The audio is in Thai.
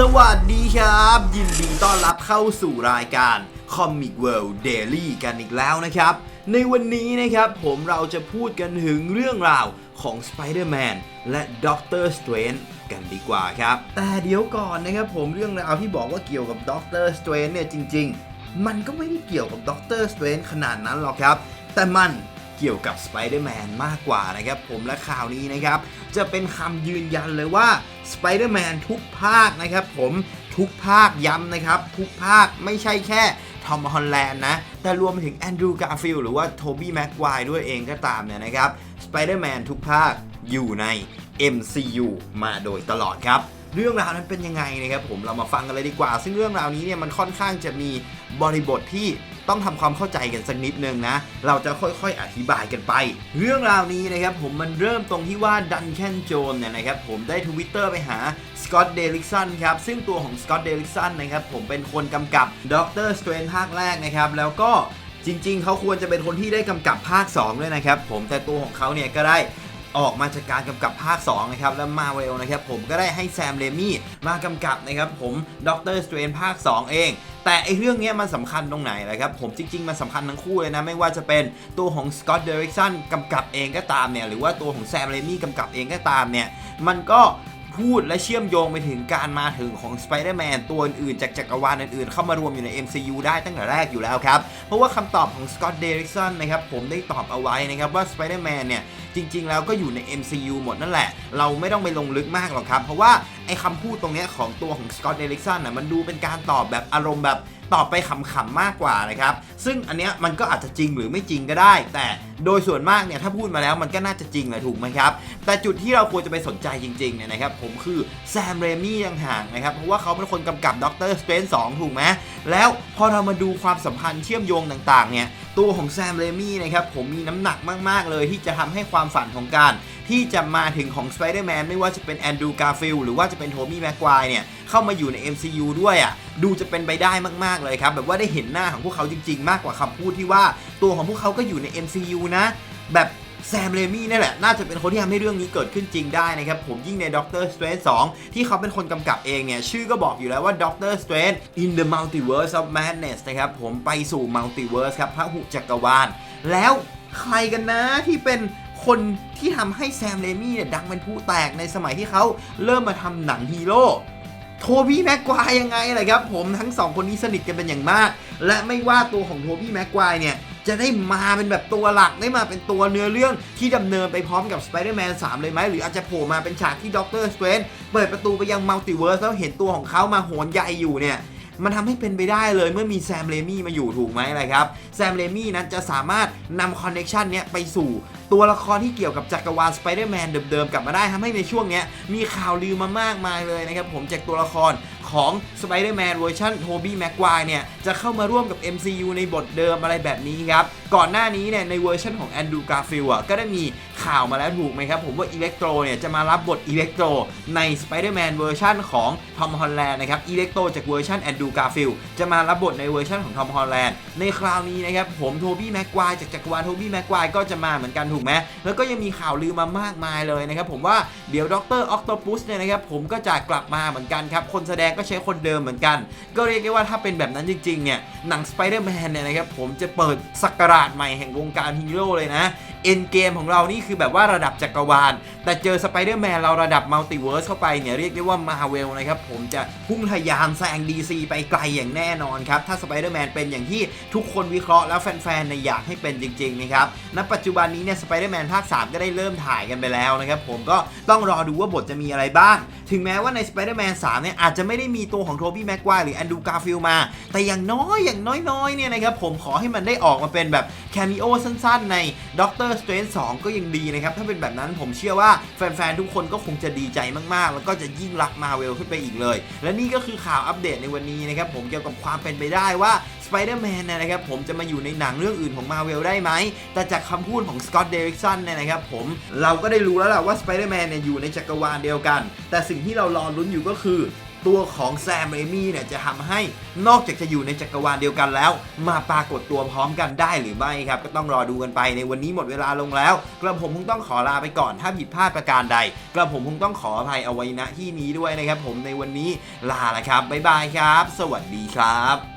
สวัสดีครับ ยินดีต้อนรับเข้าสู่รายการ Comic World Daily กันอีกแล้วนะครับ ในวันนี้นะครับผมเราจะพูดกันถึงเรื่องราวของ Spider-Man และ Doctor Strange กันดีกว่าครับ แต่เดี๋ยวก่อนนะครับผมเรื่องราวที่บอกว่าเกี่ยวกับ Doctor Strange เนี่ยจริง ๆ มันก็ไม่ได้เกี่ยวกับ Doctor Strange ขนาดนั้นหรอกครับ แต่มันเกี่ยวกับ Spider-Man มากกว่านะครับผมและข่าวนี้นะครับจะเป็นคำยืนยันเลยว่า Spider-Man ทุกภาคนะครับผมทุกภาคย้ำนะครับ ทุกภาคไม่ใช่แค่ทอมฮอลแลนด์นะ แต่รวมไปถึงแอนดรูว์กาฟิลหรือว่าโทบี้แม็กไกวด้วยเองก็ตามเนี่ยนะครับ Spider-Man ทุกภาคอยู่ใน MCU มาโดยตลอดครับ เรื่องราวนั้นเป็นยังไงนะครับผมเรามาฟังกันเลยดีกว่า ซึ่งเรื่องราวนี้เนี่ยมันค่อนข้างจะมีบริบทที่ ต้องทำความเข้าใจกันสักนิดนึงนะ เราจะค่อยๆ อธิบายกันไป เรื่องราวนี้นะครับผมมันเริ่มตรงที่ว่าดันแคนโจนเนี่ยนะครับผมได้ทวิตเตอร์ไปหาสกอตเดลิกสันครับซึ่งตัวของสกอตเดลิกสันนะครับผมเป็นคนกำกับด็อกเตอร์สเตรนภาคแรกนะครับแล้วก็จริงๆ เขาควรจะเป็นคนที่ได้กำกับภาค 2 ด้วยนะครับ ผมแต่ตัวของเขาเนี่ยก็ได้ ออกมาจากการกำกับภาค2นะครับแล้วมาเวลนะครับผมก็ได้ให้แซมเรมี่มากำกับนะครับผมด็อกเตอร์สเตรนภาค 2 เองแต่ไอเรื่องเนี้ยมันสำคัญตรงไหนนะครับผมจริง ๆ มันสำคัญทั้งคู่เลยนะ ไม่ว่าจะเป็นตัวของสกอตเดริกสันกำกับเองก็ตามเนี่ย หรือว่าตัวของแซมเรมี่กำกับเองก็ตามเนี่ย มันก็พูดและเชื่อมโยงไปถึงการมาถึงของ Spider-Man ตัวอื่นๆจากจักรวาลอื่นๆ เข้ามารวมอยู่ใน MCU ได้ตั้งแต่แรกอยู่แล้วครับเพราะว่าคำตอบของ Scott Derrickson นะครับผมได้ตอบเอาไว้นะครับว่า Spider-Man เนี่ยจริง ๆ แล้วก็อยู่ใน MCU หมดนั่นแหละ เราไม่ต้องไปลงลึกมากหรอกครับ เพราะว่าไอ้คำพูดตรงนี้ของตัวของ Scott Derrickson น่ะมันดูเป็นการตอบแบบอารมณ์แบบตอบไปขำๆมากกว่านะครับ ซึ่งอันเนี้ยมันก็อาจจะจริงหรือไม่จริงก็ได้ แต่โดยส่วนมากเนี่ยถ้าพูดมาแล้วมันก็น่าจะจริงแหละถูกไหมครับ แต่จุดที่เราควรจะไปสนใจจริงๆเนี่ยนะครับผมคือแซมเรมี่ยังห่างนะครับ เพราะว่าเขาเป็นคนกำกับด็อกเตอร์สเตรนสองถูกไหมแล้วพอเรามาดูความสัมพันธ์เชื่อมโยงต่างๆเนี่ยตัวของแซมเรมี่นะครับผมมีน้ำหนักมากๆเลย ที่จะทำให้ความฝันของการ ที่จะมาถึงของสไปเดอร์แมนไม่ว่าจะเป็นแอนดรูว์การ์ฟิลหรือว่าจะเป็นโทมี่แม็กควายเนี่ยเข้ามาอยู่ใน MCU ด้วยอะดูจะเป็นไปได้มากๆเลยครับ แบบว่าได้เห็นหน้าของพวกเขาจริงๆ มากกว่าคำพูดที่ว่าตัวของพวกเขาก็อยู่ใน MCU นะ แบบ แซมเรมี่นี่แหละ น่าจะเป็นคนที่ทำให้เรื่องนี้เกิดขึ้นจริงได้นะครับ ผมยิ่งใน Doctor Strange 2ที่เขาเป็นคนกำกับเองเนี่ย ชื่อก็บอกอยู่แล้วว่า Doctor Strange in the Multiverse of Madness นะครับ ผมไปสู่ Multiverse ครับพระหุจักรวาล แล้วใครกันนะที่เป็นคนที่ทำให้แซมเรมี่เนี่ยดังเป็นผู้แตกในสมัยที่เขาเริ่มมาทำหนังฮีโร่โทบี้แม็กควายยังไงเลยครับผมทั้งสองคนนี้สนิทกันเป็นอย่างมาก และไม่ว่าตัวของโทบี้แม็กควายเนี่ย จะได้มาเป็นแบบตัวหลักได้มาเป็นตัวเนื้อเรื่องที่ดำเนินไปพร้อมกับ Spider-Man 3 เลยไหมหรืออาจจะโผล่มาเป็นฉากที่ด็อกเตอร์สเตรนเปิดประตูไปยังมัลติเวิร์สแล้วเห็นตัวของเขามาโหนใหญ่อยู่เนี่ยมันทำให้เป็นไปได้เลยเมื่อมีแซมเรมี่มาอยู่ถูกไหมอะไรครับ แซมเรมี่นั้นจะสามารถนำคอนเน t ชันเนี้ยไปสู่ตัวละครที่เกี่ยวกับจักรวาลสไปเดอร์แมนเดิมๆกลับมาได้ทำให้ในช่วงเนี้ยมีข่าวลือมามากมายเลยนะครับผมจากตัวละคร ของ Spider-Man เวอร์ชันโทบี้แม็กควายเนี่ย จะเข้ามาร่วมกับ MCU ในบทเดิมอะไรแบบนี้ครับ ก่อนหน้านี้เนี่ยในเวอร์ชันของแอนดูการ์ฟิลอะก็ได้มีข่าวมาแล้วถูกไหมครับ ผมว่าอิเล็กโตรเนี่ยจะมารับบทอิเล็กโตรใน Spider-Man เวอร์ชันของทอมฮอลแลนด์นะครับอิเล็กโตรจากเวอร์ชันแอนดูการ์ฟิลจะมารับบทในเวอร์ชันของทอมฮอลแลนด์ในคราวนี้นะครับผมโทบี้แม็กควายจากจักรวาลโทบี้แม็กควายก็จะมาเหมือนกันถูกไหมแล้วก็ยังมีข่าวลือมามากมายเลยนะครับผมว่าเดี๋ยวด็อกเตอร์ออคโตปัสเนี่ยนะครับผมก็จะกลับมาเหมือนกันครับคนแสดงก็ใช้คนเดิมเหมือนกัน ก็เรียกได้ว่าถ้าเป็นแบบนั้นจริงๆเนี่ยหนังสไปเดอร์แมนเนี่ยนะครับผมจะเปิดสักราชใหม่แห่งวงการฮีโร่เลยนะ เอ็นเกมของเรานี่คือแบบว่าระดับจักรวาล แต่เจอ Spider-Man เราระดับมัลติเวิร์สเข้าไปเนี่ยเรียกได้ว่ามาเวลนะครับผมจะพุ่งทะยานแซง DC ไปไกลอย่างแน่นอนครับ ถ้า Spider-Man เป็นอย่างที่ทุกคนวิเคราะห์แล้วแฟนๆเนี่ยอยากให้เป็นจริงๆนะครับณปัจจุบันนี้เนี่ย Spider-Man ภาค 3 ก็ได้เริ่มถ่ายกันไปแล้วนะครับผมก็ต้องรอดูว่าบทจะมีอะไรบ้าง ถึงแม้ว่าใน Spider-Man 3 เนี่ยอาจจะไม่ได้มีตัวของโทบี้แม็กควายหรือแอนดูการ์ฟิลมา แต่อย่างน้อยอย่างน้อยๆเนี่ยนะครับผมขอให้มันได้ออกมาเป็นแบบแคมิโอสั้นๆ ใน Doctor Strange 2 ก็ยังดีนะครับ ถ้าเป็นแบบนั้นผมเชื่อว่าแฟนๆ ทุกคนก็คงจะดีใจมากๆ แล้วก็จะยิ่งรักมาเวลขึ้นไปอีกเลย และนี่ก็คือข่าวอัปเดตในวันนี้นะครับ ผมเกี่ยวกับความเป็นไปได้ว่า Spider-Man เนนะครับผมจะมาอยู่ในหนังเรื่องอื่นของ Marvel ได้ไหม แต่จากคำพูดของ Scott Derrickson เนี่ยนะครับผมเราก็ได้รู้แล้วแหละว่า Spider-Man เนี่ยอยู่ในจักรวาลเดียวกัน แต่สิ่งที่เรารอลุ้นอยู่ก็คือ ตัวของแซมเรมี่เนี่ยจะทำให้นอกจากจะอยู่ในจักรวาลเดียวกันแล้ว มาปรากฏตัวพร้อมกันได้หรือไม่ครับ ก็ต้องรอดูกันไปในวันนี้หมดเวลาลงแล้ว กระผมคงต้องขอลาไปก่อนถ้าผิดพลาดประการใด กระผมคงต้องขออภัยเอาไว้ณที่นี้ด้วยนะครับ ผมในวันนี้ลาละครับบ๊ายบายครับ สวัสดีครับ